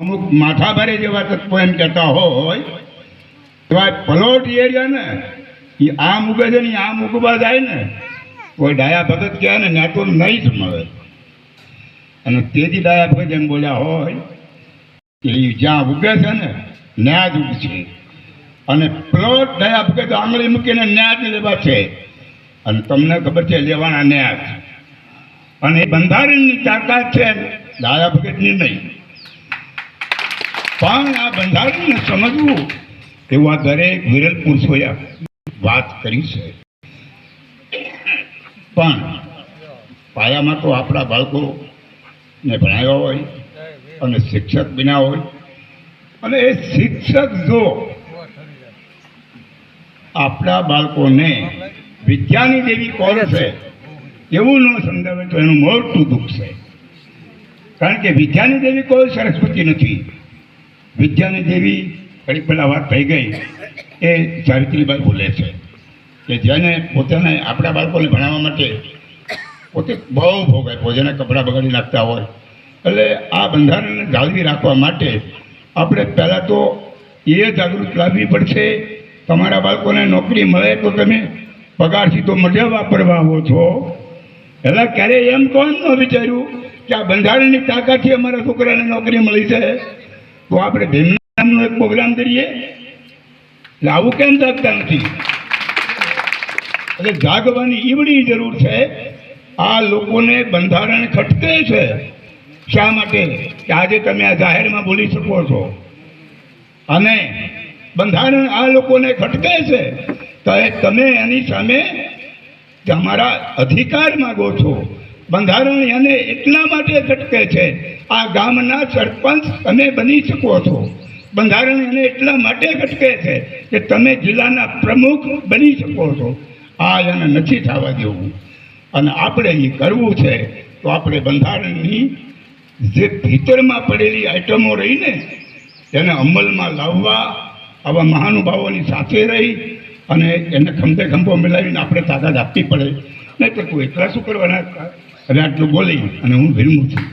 અમુક માથાભારે જેવા તત્વો એમ કહેતા હોય, એવા પલોટ એરિયા ને એ આમ ઉગે છે ને આ ઉગવા જાય ને, કોઈ ડાયા ભગત કહે ને ત્યાં તો નહીં જ મળે. અને તેથી ડાયા ભગત એમ બોલ્યા હોય ઈ જ્યાં ઉગે છે ને, ન્યા જ ઉગશે. અને પ્લોટ ડાયા ભગત આંગળી મૂકીને ન્યા જ લેવા છે. અને તમને ખબર છે, લેવાના ન્યાજ અને એ બંધારણની તાકાત છે, ડાયા ભગતની નહીં. પણ આ બંધારણને સમજવું એવું આ દરેક વિરલ પુરુષોએ વાત કરી છે. પણ પાયામાં તો આપણા બાળકોને ભણાવ્યા હોય અને શિક્ષક બિના હોય. અને એ શિક્ષક જો આપણા બાળકોને વિદ્યાની દેવી કોણ છે એવું ન સમજાવે તો એનું મોટું દુઃખ છે. કારણ કે વિદ્યાની દેવી કોઈ સરસ્વતી નથી. વિદ્યાની દેવી ઘડી પહેલાં વાત થઈ ગઈ, એ સાવિત્રીબાઈ બોલે છે. કે જેને પોતાને આપણા બાળકોને ભણાવવા માટે પોતે બહુ ભોગાય જેને કપડાં બગાડી નાખતા હોય. એટલે આ બંધારણને જાળવી રાખવા માટે આપણે પહેલાં તો એ જાગૃત લાવવી પડશે, તમારા બાળકોને નોકરી મળે તો તમે પગારથી તો મજા વાપરવા આવો છો. એટલે ક્યારેય એમ કોણ ન વિચાર્યું કે આ બંધારણની તાકાતથી અમારા છોકરાને નોકરી મળી છે? તો આપણે ભીમનામનો એક પ્રોગ્રામ કરીએ. એટલે આવું કેમ જાગતા નથી એટલે જાગવાની ઈવડી જરૂર છે. આ લોકોને બંધારણ ખટકે છે. શા માટે? કે આજે તમે આ જાહેરમાં બોલી શકો છો. અને બંધારણ આ લોકોને ખટકે છે. તો તમે એની સામે તમારા અધિકાર માગો છો. બંધારણ એને એટલા માટે ઝટકે છે, આ ગામના સરપંચ તમે બની શકો છો. બંધારણ એને એટલા માટે ઘટકે છે કે તમે જિલ્લાના પ્રમુખ બની શકો છો. આ એને નથી થવા દેવું. અને આપણે એ કરવું છે તો આપણે બંધારણની જે ભીતરમાં પડેલી આઈટમો રહીને તેને અમલમાં લાવવા, આવા મહાનુભાવોની સાથે રહી અને એને ખંભે ખંભો મિલાવીને આપણે તાકાત આપવી પડે. નહીં તો કોઈ એટલા શું કરવાના અને આટલું બોલી અને હું ભીરમું છું.